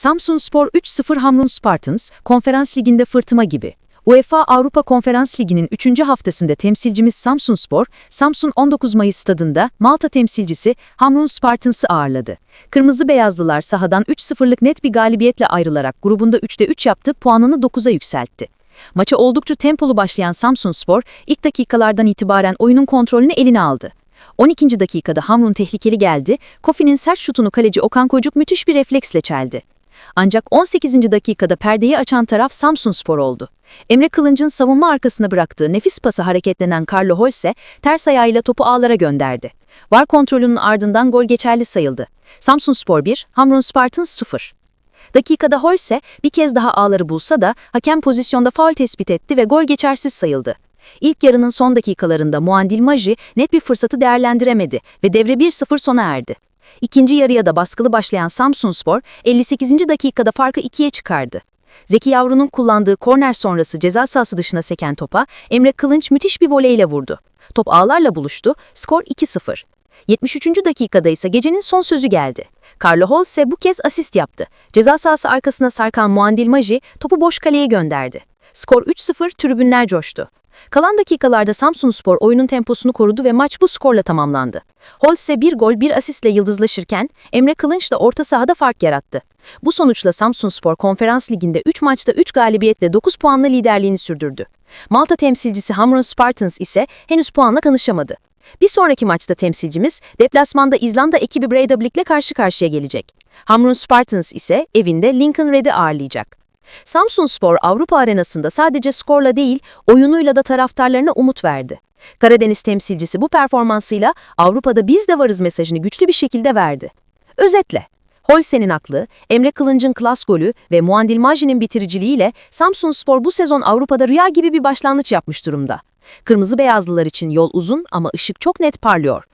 Samsunspor 3-0 Hamrun Spartans, Konferans Ligi'nde fırtına gibi. UEFA Avrupa Konferans Ligi'nin 3. haftasında temsilcimiz Samsunspor, Samsun 19 Mayıs stadında Malta temsilcisi Hamrun Spartans'ı ağırladı. Kırmızı Beyazlılar sahadan 3-0'lık net bir galibiyetle ayrılarak grubunda 3'te 3 yaptı, puanını 9'a yükseltti. Maça oldukça tempolu başlayan Samsunspor, ilk dakikalardan itibaren oyunun kontrolünü eline aldı. 12. dakikada Hamrun tehlikeli geldi, Kofi'nin sert şutunu kaleci Okan Kocuk müthiş bir refleksle çeldi. Ancak 18. dakikada perdeyi açan taraf Samsunspor oldu. Emre Kılınç'ın savunma arkasına bıraktığı nefis pası hareketlenen Carlo Holse ters ayağıyla topu ağlara gönderdi. VAR kontrolünün ardından gol geçerli sayıldı. Samsunspor 1, Hamrun Spartans 0. Dakikada Holse bir kez daha ağları bulsa da hakem pozisyonda faul tespit etti ve gol geçersiz sayıldı. İlk yarının son dakikalarında Muandil Maji net bir fırsatı değerlendiremedi ve devre 1-0 sona erdi. İkinci yarıya da baskılı başlayan Samsunspor 58. dakikada farkı ikiye çıkardı. Zeki Yavru'nun kullandığı korner sonrası ceza sahası dışına seken topa Emre Kılınç müthiş bir voleyle vurdu. Top ağlarla buluştu, skor 2-0. 73. dakikada ise gecenin son sözü geldi. Carlo Holse bu kez asist yaptı. Ceza sahası arkasına sarkan Muandil Maji topu boş kaleye gönderdi. Skor 3-0, tribünler coştu. Kalan dakikalarda Samsunspor oyunun temposunu korudu ve maç bu skorla tamamlandı. Holse bir gol bir asistle yıldızlaşırken Emre Kılınç da orta sahada fark yarattı. Bu sonuçla Samsunspor Konferans Ligi'nde 3 maçta 3 galibiyetle 9 puanla liderliğini sürdürdü. Malta temsilcisi Hamrun Spartans ise henüz puanla tanışamadı. Bir sonraki maçta temsilcimiz deplasmanda İzlanda ekibi Breidablik'le karşı karşıya gelecek. Hamrun Spartans ise evinde Lincoln Red'i ağırlayacak. Samsunspor Avrupa arenasında sadece skorla değil, oyunuyla da taraftarlarına umut verdi. Karadeniz temsilcisi bu performansıyla Avrupa'da biz de varız mesajını güçlü bir şekilde verdi. Özetle, Holse'nin aklı, Emre Kılınç'ın klas golü ve Muandil Maji'nin bitiriciliğiyle Samsunspor bu sezon Avrupa'da rüya gibi bir başlangıç yapmış durumda. Kırmızı beyazlılar için yol uzun ama ışık çok net parlıyor.